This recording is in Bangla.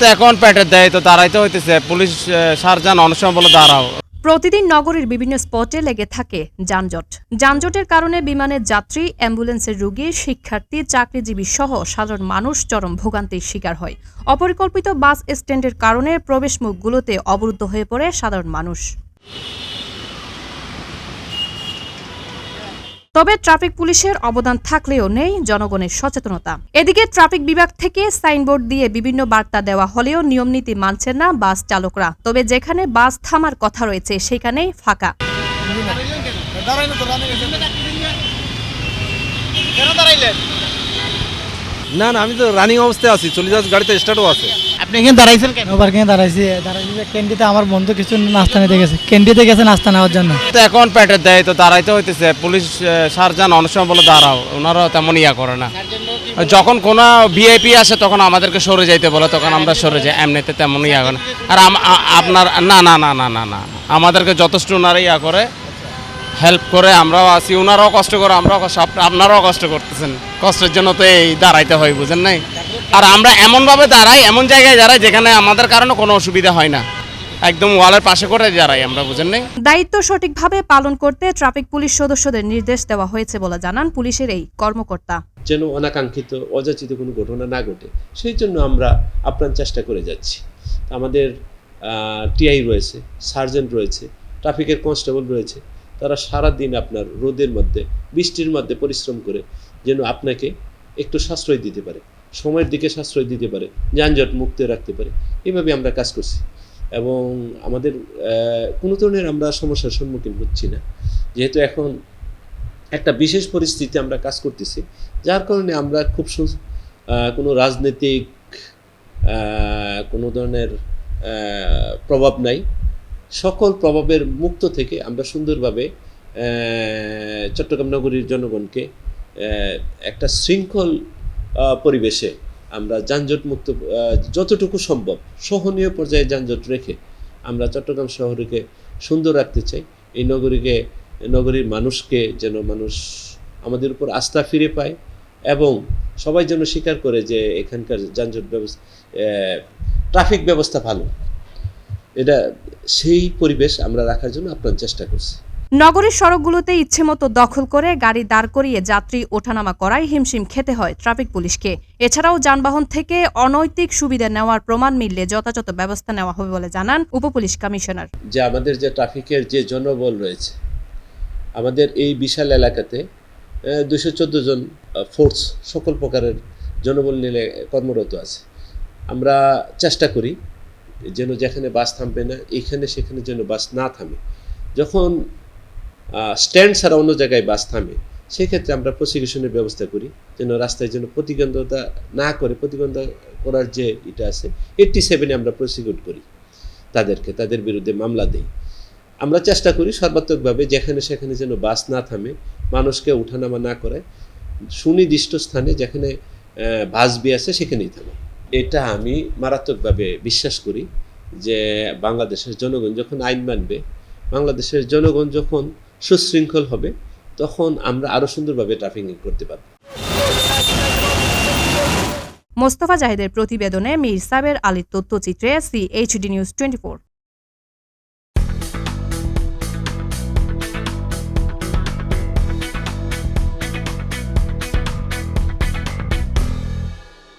তো এখন দেয় তো দাঁড়াইতে হইতেছে। পুলিশ বলে দাঁড়াও। প্রতিদিন নগরীর বিভিন্ন স্পটে লেগে থাকে যানজট। যানজটের কারণে বিমানের যাত্রী, অ্যাম্বুলেন্সের রোগী, শিক্ষার্থী, চাকরিজীবী সহ সাধারণ মানুষ চরম ভোগান্তির শিকার হয়। অপরিকল্পিত বাস স্ট্যান্ডের কারণে প্রবেশমুখগুলোতে অবরুদ্ধ হয়ে পড়ে সাধারণ মানুষ। তবে ট্রাফিক পুলিশের অবদান থাকলেও নেই জনগণের সচেতনতা। এদিকে ট্রাফিক বিভাগ থেকে সাইনবোর্ড দিয়ে বিভিন্ন বার্তা দেওয়া হলেও নিয়মনীতি মানছেন না বাস চালকরা। তবে যেখানে বাস থামার কথা রয়েছে, সেখানেই ফাঁকা। না না আমি তো রানিং অবস্থায় আছি চলে যাওয়ার গাড়িতে স্টার্টও আছে। আপনি এখানে দাঁড়াইছেন কেন? পার্কিং এ দাঁড়াইছি? দাঁড়াইছি যে ক্যান্ডিতে আমার বন্ধু কিছু নাস্তা নিতে গেছে। ক্যান্ডিতে গেছে নাস্তা নেওয়ার জন্য। তো এখন পেটের দেয় তো দাঁড়াইতে হইতেছে। পুলিশ সারজান অনেক সময় বলে দাঁড়াও। ওনারাও তেমন ইয়া করে না। যখন কোনো ভিআইপি আসে তখন আমাদেরকে সরে যাইতে বলে তখন আমরা সরে যাই। এমনিতে তেমন ইয়া করে না। আর আপনার না না না না না না। আমাদেরকে যথেষ্ট ওনারা ইয়া করে হেল্প করে আমরাও আছি। ওনারাও কষ্ট করে আমরাও কষ্ট আপনারাও কষ্ট করতেছেন। কষ্টের জন্য তো এই দাঁড়াইতে হয় বুঝেন নাই? আর আমরা এমনভাবে দাঁড়াই এমন জায়গায় দাঁড়াই যেখানে আমাদের কারণে কোনো অসুবিধা হয় না। একদম ওয়ালের পাশে করে দাঁড়াই আমরা বুঝেন নাই? দায়িত্ব সঠিকভাবে পালন করতে ট্রাফিক পুলিশ সদস্যদের নির্দেশ দেওয়া হয়েছে বলে জানান পুলিশের এই কর্মকর্তা। যেন অনাকাঙ্ক্ষিত অযাচিত কোনো ঘটনা না ঘটে সেই জন্য আমরা আপ্রাণ চেষ্টা করে যাচ্ছি। আমাদের টিআই রয়েছে সার্জেন্ট রয়েছে ট্রাফিকের কনস্টেবল রয়েছে তারা সারা দিন আপনার রোদের মধ্যে, বৃষ্টির মধ্যে পরিশ্রম করে যেন আপনাকে একটু সাশ্রয় দিতে পারে, সময়ের দিকে সাশ্রয় দিতে পারে, যানজট মুক্ত রাখতে পারে। এভাবে আমরা কাজ করছি। এবং আমাদের কোনো ধরনের আমরা সমস্যার সম্মুখীন হচ্ছি না। যেহেতু এখন একটা বিশেষ পরিস্থিতি আমরা কাজ করতেছি, যার কারণে আমরা খুব সু- কোনো রাজনৈতিক কোনো ধরনের প্রভাব নাই। সকল প্রভাবের মুক্ত থেকে আমরা সুন্দরভাবে চট্টগ্রাম নগরীর জনগণকে একটা শৃঙ্খল পরিবেশে আমরা যানজট মুক্ত যতটুকু সম্ভব সহনীয় পর্যায়ে যানজট রেখে আমরা চট্টগ্রাম শহরকে সুন্দর রাখতে চাই। এই নগরীকে, নগরীর মানুষকে যেন মানুষ আমাদের উপর আস্থা ফিরে পায় এবং সবাই যেন স্বীকার করে যে এখানকার যানজট ব্যবস্থা ট্রাফিক ব্যবস্থা ভালো। এটা সেই পরিবেশ আমরা রাখার জন্য আপনার চেষ্টা করছি। নগরের সড়কগুলোতে ইচ্ছেমতো দখল করে গাড়ি দাঁড় করিয়ে যাত্রী ওঠানামা করায় হিমশিম খেতে হয় ট্রাফিক পুলিশকে। এছাড়াও যানবাহন থেকে অনৈতিক সুবিধা নেওয়ার প্রমাণ মিললে যথাযথ ব্যবস্থা নেওয়া হবে বলে জানান উপপুলিশ কমিশনার। যে আমাদের যে ট্রাফিকের যে জনবল রয়েছে আমাদের এই বিশাল এলাকাতে দুশো চোদ্দ জন ফোর্স সকল প্রকারের জনবল নিলে কর্মরত আছে। আমরা চেষ্টা করি যেন যেখানে বাস থামবে না, এখানে সেখানে যেন বাস না থামে। যখন স্ট্যান্ড ছাড়া অন্য জায়গায় বাস থামে, সেক্ষেত্রে আমরা প্রসিকিউশনের ব্যবস্থা করি, যেন রাস্তায় যেন প্রতিবন্ধতা না করে প্রতিবন্ধ করার যে এটা আছে এইটটি সেভেনে আমরা প্রসিকিউট করি তাদেরকে, তাদের বিরুদ্ধে মামলা দেই। আমরা চেষ্টা করি সর্বাত্মকভাবে যেখানে সেখানে যেন বাস না থামে, মানুষকে উঠানামা না করে সুনির্দিষ্ট স্থানে যেখানে বাস বি আছে সেখানেই থামে এটা আমি মারাত্মকভাবে বিশ্বাস করি যে বাংলাদেশের জনগণ যখন আইন মানবে, বাংলাদেশের জনগণ যখন সুশৃঙ্খল হবে, তখন আমরা আরও সুন্দরভাবে ট্রাফিকিং করতে পারব। মোস্তফা জাহিদের প্রতিবেদনে মীর সাবের আলীর তথ্যচিত্রে সিএইচডি নিউজ টোয়েন্টি